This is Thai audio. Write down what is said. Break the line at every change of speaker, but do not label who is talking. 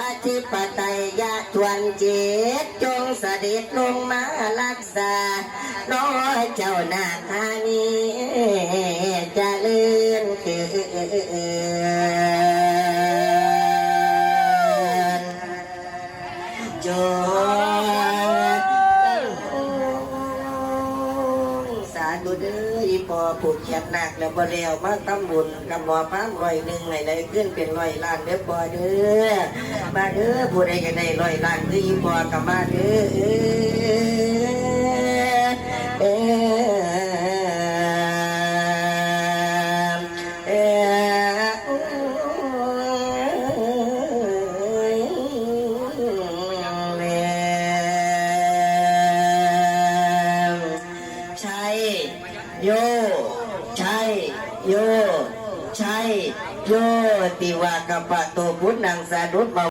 อาธิปไตยยะทวนจิตจงเสด็จลงมารักษา น้อยเจ้านาคานีจะเลื่อนเกินจง สาดูเด้ออีพอผูกแขนหนักแล้วบ่แล้วมาตั้มบุญกับหมอพามร้อยหนึ่งไหนได้ขึ้นเป็นร้อยล้านเด้อพอเด้อมาเด้อผู้ใดจะได้ร้อยล้านคืออีพอกับมาเด้อ โยใช่โยใช่โยติวากปะโตพุทธังสาดุต